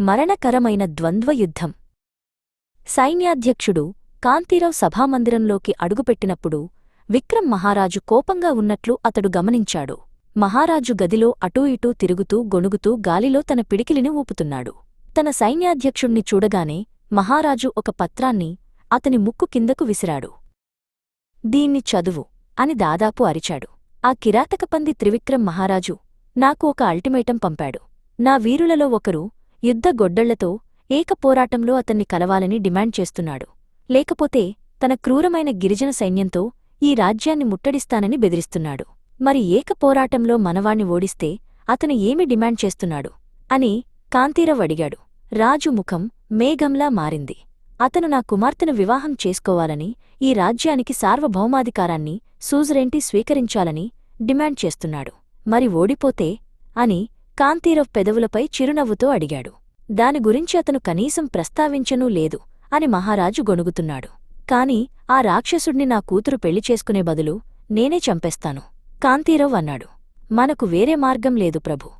మరణకరమైన ద్వంద్వయుద్ధం. సైన్యాధ్యక్షుడు కాంతీరావు సభామందిరంలోకి అడుగుపెట్టినప్పుడు విక్రమ్ మహారాజు కోపంగా ఉన్నట్లు అతడు గమనించాడు. మహారాజు గదిలో అటూ ఇటూ తిరుగుతూ గొణుగుతూ గాలిలో తన పిడికిలిని ఊపుతున్నాడు. తన సైన్యాధ్యక్షుణ్ణి చూడగానే మహారాజు ఒక పత్రాన్ని అతని ముక్కు కిందకు విసిరాడు. దీన్ని చదువు అని దాదాపు అరిచాడు. ఆ కిరాతకపంది త్రివిక్రమ్ మహారాజు నాకు ఒక అల్టిమేటం పంపాడు. నా వీరులలో ఒకరు యుద్ధ గొడ్డళ్ళతో ఏకపోరాటంలో అతన్ని కలవాలని డిమాండ్ చేస్తున్నాడు. లేకపోతే తన క్రూరమైన గిరిజన సైన్యంతో ఈ రాజ్యాన్ని ముట్టడిస్తానని బెదిరిస్తున్నాడు. మరి ఏకపోరాటంలో మనవాణ్ణి ఓడిస్తే అతను ఏమి డిమాండ్ చేస్తున్నాడు? అని కాంతీరవ్ అడిగాడు. రాజు ముఖం మేఘంలా మారింది. అతను నా కుమార్తెను వివాహం చేసుకోవాలని ఈ రాజ్యానికి సార్వభౌమాధికారాన్ని సూజరేంటి స్వీకరించాలని డిమాండ్ చేస్తున్నాడు. మరి ఓడిపోతే అని కాంతీరవ్ పెదవులపై చిరునవ్వుతో అడిగాడు. దాని గురించి అతను కనీసం ప్రస్తావించనూ లేదు అని మహారాజు గొణుగుతున్నాడు. కాని ఆ రాక్షసుడిని నా కూతురు పెళ్ళి చేసుకునే బదులు నేనే చంపేస్తాను. కాంతీరవ్ అన్నాడు. మనకు వేరే మార్గం లేదు ప్రభు.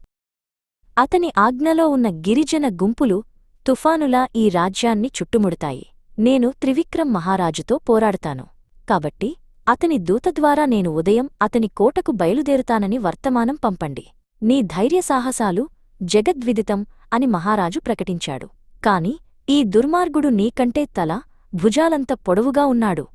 అతని ఆజ్ఞలో ఉన్న గిరిజన గుంపులు తుఫానులా ఈ రాజ్యాన్ని చుట్టుముడతాయి. నేను త్రివిక్రమ్ మహారాజుతో పోరాడతాను. కాబట్టి అతని దూత ద్వారా నేను ఉదయం అతని కోటకు బయలుదేరుతానని వర్తమానం పంపండి. నీ ధైర్యసాహసాలు జగద్విదితం అని మహారాజు ప్రకటించాడు. కాని ఈ దుర్మార్గుడు నీకంటే తల భుజాలంత పొడవుగా ఉన్నాడు.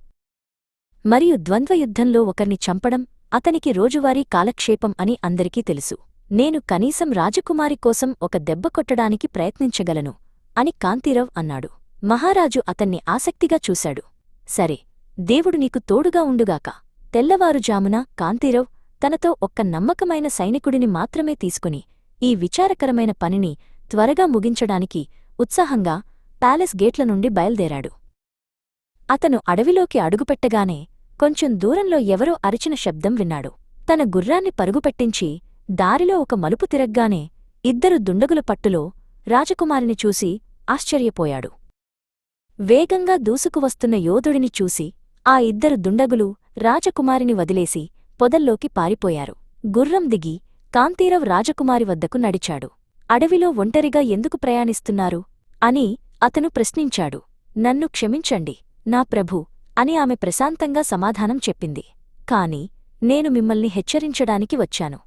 మరియు ద్వంద్వయుద్ధంలో ఒకర్ని చంపడం అతనికి రోజువారీ కాలక్షేపం అని అందరికీ తెలుసు. నేను కనీసం రాజకుమారి కోసం ఒక దెబ్బ కొట్టడానికి ప్రయత్నించగలను అని కాంతిరావ్ అన్నాడు. మహారాజు అతన్ని ఆసక్తిగా చూశాడు. సరే దేవుడు నీకు తోడుగా ఉండుగాక. తెల్లవారుజామున కాంతీరవ్ తనతో ఒక్క నమ్మకమైన సైనికుడిని మాత్రమే తీసుకుని ఈ విచారకరమైన పనిని త్వరగా ముగించడానికి ఉత్సాహంగా ప్యాలెస్ గేట్ల నుండి బయల్దేరాడు. అతను అడవిలోకి అడుగుపెట్టగానే కొంచెం దూరంలో ఎవరో అరిచిన శబ్దం విన్నాడు. తన గుర్రాన్ని పరుగుపెట్టించి దారిలో ఒక మలుపు తిరగ్గానే ఇద్దరు దుండగుల పట్టులో రాజకుమారిని చూసి ఆశ్చర్యపోయాడు. వేగంగా దూసుకువస్తున్న యోధుడిని చూసి ఆ ఇద్దరు దుండగులు రాజకుమారిని వదిలేసి పొదల్లోకి పారిపోయారు. గుర్రం దిగి కాంతీరవ్ రాజకుమారి వద్దకు నడిచాడు. అడవిలో ఒంటరిగా ఎందుకు ప్రయాణిస్తున్నారు? అని అతను ప్రశ్నించాడు. నన్ను క్షమించండి నా ప్రభూ అని ఆమె ప్రశాంతంగా సమాధానం చెప్పింది. కాని నేను మిమ్మల్ని హెచ్చరించడానికి వచ్చాను.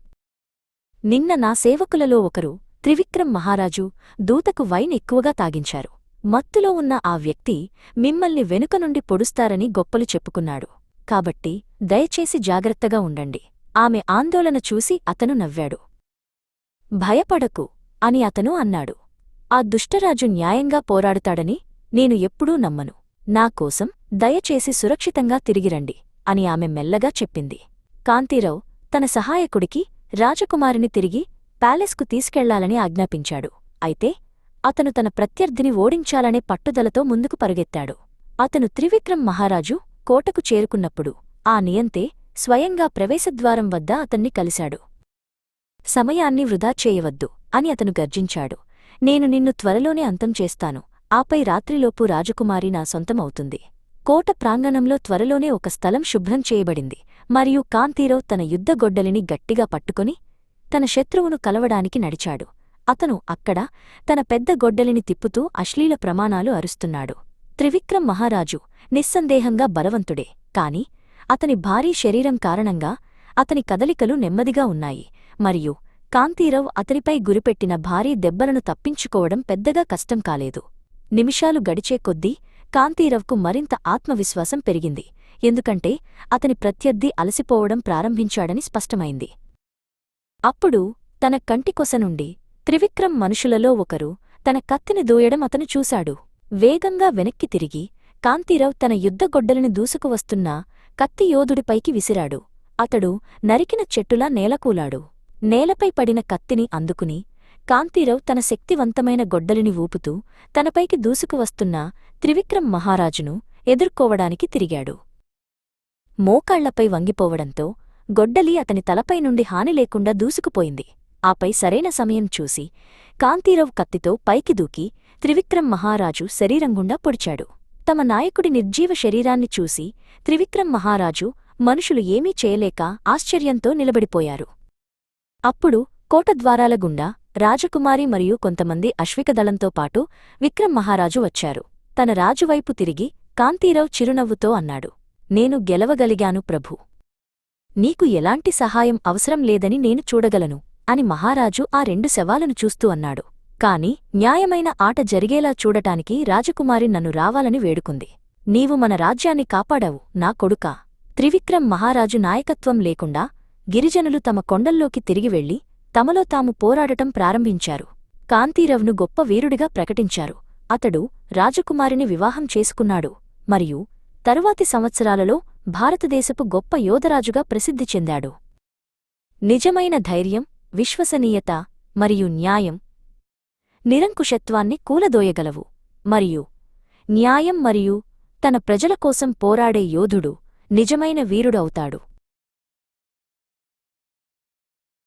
నిన్న నా సేవకులలో ఒకరు త్రివిక్రమ్ మహారాజు దూతకు వైన్ ఎక్కువగా తాగించారు. మత్తులో ఉన్న ఆ వ్యక్తి మిమ్మల్ని వెనుక నుండి పొడుస్తారని గొప్పలు చెప్పుకున్నాడు. కాబట్టి దయచేసి జాగ్రత్తగా ఉండండి. ఆమె ఆందోళన చూసి అతను నవ్వాడు. భయపడకు అని అతను అన్నాడు. ఆ దుష్టరాజు న్యాయంగా పోరాడుతాడని నేను ఎప్పుడూ నమ్మను. నాకోసం దయచేసి సురక్షితంగా తిరిగిరండి అని ఆమె మెల్లగా చెప్పింది. కాంతీరావు తన సహాయకుడికి రాజకుమారిని తిరిగి ప్యాలెస్కు తీసుకెళ్ళాలని ఆజ్ఞాపించాడు. అయితే అతను తన ప్రత్యర్థిని ఓడించాలనే పట్టుదలతో ముందుకు పరుగెత్తాడు. అతను త్రివిక్రమ్ మహారాజు కోటకు చేరుకున్నప్పుడు ఆ నియంతే స్వయంగా ప్రవేశద్వారం వద్ద అతన్ని కలిశాడు. సమయాన్ని వృధా చేయవద్దు అని అతను గర్జించాడు. నేను నిన్ను త్వరలోనే అంతం చేస్తాను. ఆపై రాత్రిలోపు రాజకుమారి నా సొంతమవుతుంది. కోట ప్రాంగణంలో త్వరలోనే ఒక స్థలం శుభ్రం చేయబడింది. మరియు కాంతీరావు తన యుద్ధగొడ్డలిని గట్టిగా పట్టుకుని తన శత్రువును కలవడానికి నడిచాడు. అతను అక్కడ తన పెద్ద గొడ్డలిని తిప్పుతూ అశ్లీల ప్రమాణాలు అరుస్తున్నాడు. త్రివిక్రమ్ మహారాజు నిస్సందేహంగా బలవంతుడే. కాని అతని భారీ శరీరం కారణంగా అతని కదలికలు నెమ్మదిగా ఉన్నాయి. మరియు కాంతీరావు అతనిపై గురిపెట్టిన భారీ దెబ్బలను తప్పించుకోవడం పెద్దగా కష్టం కాలేదు. నిమిషాలు గడిచే కొద్దీ కాంతీరవ్కు మరింత ఆత్మవిశ్వాసం పెరిగింది. ఎందుకంటే అతని ప్రత్యర్థి అలసిపోవడం ప్రారంభించాడని స్పష్టమైంది. అప్పుడు తన కంటికొస నుండి త్రివిక్రమ్ మనుషులలో ఒకరు తన కత్తిని దూయడం అతను చూశాడు. వేగంగా వెనక్కి తిరిగి కాంతీరావు తన యుద్ధగొడ్డలిని దూసుకువస్తున్న కత్తి యోధుడిపైకి విసిరాడు. అతడు నరికిన చెట్టులా నేలకూలాడు. నేలపై పడిన కత్తిని అందుకుని కాంతీరావు తన శక్తివంతమైన గొడ్డలిని ఊపుతూ తనపైకి దూసుకువస్తున్న త్రివిక్రమ్ మహారాజును ఎదుర్కోవడానికి తిరిగాడు. మోకాళ్ళపై వంగిపోవడంతో గొడ్డలి అతని తలపై నుండి హాని లేకుండా దూసుకుపోయింది. ఆపై సరైన సమయం చూసి కాంతీరావు కత్తితో పైకి దూకి త్రివిక్రమ్ మహారాజు శరీరంగుండా పొడిచాడు. తమ నాయకుడి నిర్జీవ శరీరాన్ని చూసి త్రివిక్రమ్ మహారాజు మనుషులు ఏమీ చేయలేక ఆశ్చర్యంతో నిలబడిపోయారు. అప్పుడు కోటద్వారాల గుండా రాజకుమారి మరియు కొంతమంది అశ్వికదళంతో పాటు విక్రమ్ మహారాజు వచ్చారు. తన రాజువైపు తిరిగి కాంతీరావు చిరునవ్వుతో అన్నాడు నేను గెలవగలిగాను ప్రభూ. నీకు ఎలాంటి సహాయం అవసరం లేదని నేను చూడగలను అని మహారాజు ఆ రెండు శవాలను చూస్తూ అన్నాడు. కాని న్యాయమైన ఆట జరిగేలా చూడటానికి రాజకుమారి నన్ను రావాలని వేడుకుంది. నీవు మన రాజ్యాన్ని కాపాడావు నా కొడుకా. త్రివిక్రమ్ మహారాజు నాయకత్వం లేకుండా గిరిజనులు తమ కొండల్లోకి తిరిగి వెళ్ళి తమలో తాము పోరాడటం ప్రారంభించారు. కాంతీరవ్ను గొప్ప వీరుడిగా ప్రకటించారు. అతడు రాజకుమారిని వివాహం చేసుకున్నాడు. మరియు తరువాతి సంవత్సరాలలో భారతదేశపు గొప్ప యోధరాజుగా ప్రసిద్ధి చెందాడు. నిజమైన ధైర్యం విశ్వసనీయత మరియు న్యాయం నిరంకుశత్వాన్ని కూలదోయగలవు. మరియు న్యాయం మరియు తన ప్రజల కోసం పోరాడే యోధుడు నిజమైన వీరుడవుతాడు.